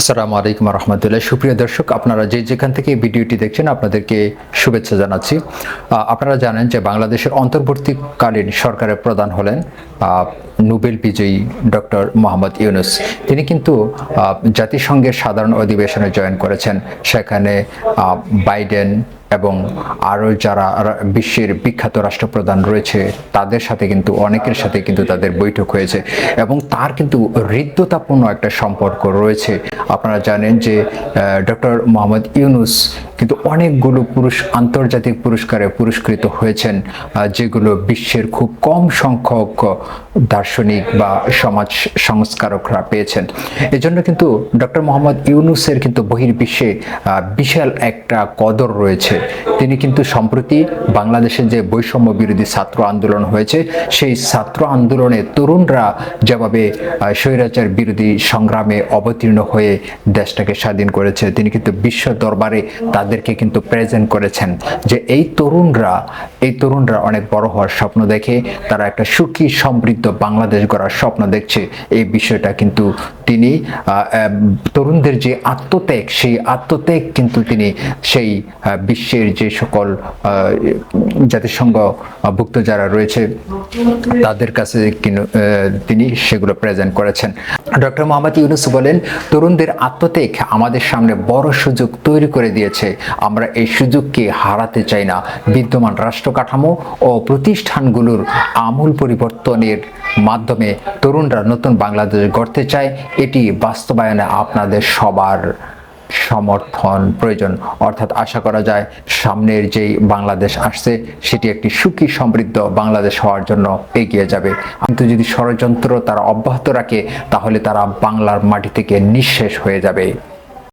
আসসালামু আলাইকুম রহমতুল্লাহ সুপ্রিয় দর্শক, আপনারা যে যেখান থেকে ভিডিওটি দেখছেন, আপনাদেরকে শুভেচ্ছা জানাচ্ছি। আপনারা জানেন যে বাংলাদেশের অন্তর্বর্তীকালীন সরকারের প্রধান হলেন নোবেল বিজয়ী ডক্টর মোহাম্মদ ইউনুস। তিনি কিন্তু জাতিসংঘের সাধারণ অধিবেশনে জয়েন করেছেন। সেখানে বাইডেন এবং আরও যারা বিশ্বের বিখ্যাত রাষ্ট্রপ্রধান রয়েছে, তাদের সাথে কিন্তু, অনেকের সাথে কিন্তু তাদের বৈঠক হয়েছে এবং তার কিন্তু হৃদ্যতাপূর্ণ একটা সম্পর্ক রয়েছে। আপনারা জানেন যে ডক্টর মোহাম্মদ ইউনুস কিন্তু অনেকগুলো পুরুষ, আন্তর্জাতিক পুরস্কারে পুরস্কৃত হয়েছেন যেগুলো বিশ্বের খুব কম সংখ্যক দার্শনিক বা সমাজ সংস্কারকরা পেয়েছেন। এজন্য কিন্তু ডক্টর মোহাম্মদ ইউনুসের কিন্তু বহির্বিশ্বে বিশাল একটা কদর রয়েছে। তিনি কিন্তু সম্প্রতি বাংলাদেশের যে বৈষম্য বিরোধী ছাত্র আন্দোলন হয়েছে, সেই ছাত্র আন্দোলনে তরুণরা যেভাবে স্বৈরাচার বিরোধী সংগ্রামে অবতীর্ণ হয়ে দেশটাকে স্বাধীন করেছে, তিনি কিন্তু বিশ্ব দরবারে তাদেরকে কিন্তু প্রেজেন্ট করেছেন যে এই তরুণরা এই তরুণরা অনেক বড় হওয়ার স্বপ্ন দেখে, তারা একটা সুখী, সমৃদ্ধ বাংলাদেশ গড়ার স্বপ্ন দেখছে। এই বিষয়টা কিন্তু তিনি তরুণদের যে আত্মত্যাগ, সেই আত্মত্যাগ কিন্তু তিনি সেই বিশ্বের যে সকল জাতিসংঘ ভুক্ত যারা রয়েছে, তাদের কাছে তিনি সেগুলো প্রেজেন্ট করেছেন। ডক্টর মোহাম্মদ ইউনুস বলেন, তরুণদের আত্মত্যাগ আমাদের সামনে বড় সুযোগ তৈরি করে দিয়েছে। আমরা এই সুযোগকে হারাতে চাই না। বিদ্যমান রাষ্ট্র কাঠামো ও প্রতিষ্ঠানগুলোর আমূল পরিবর্তনের মাধ্যমে তরুণরা নতুন বাংলাদেশ গড়তে চায়, এটি বাস্তবায়নে আপনাদের সবার সমর্থন প্রয়োজন। অর্থাৎ আশা করা যায়, সামনের যেই বাংলাদেশ আসছে, সেটি একটি সুখী সমৃদ্ধ বাংলাদেশ হওয়ার জন্য এগিয়ে যাবে। কিন্তু যদি ষড়যন্ত্র তারা অব্যাহত রাখে, তাহলে তারা বাংলার মাটি থেকে নিঃশেষ হয়ে যাবে।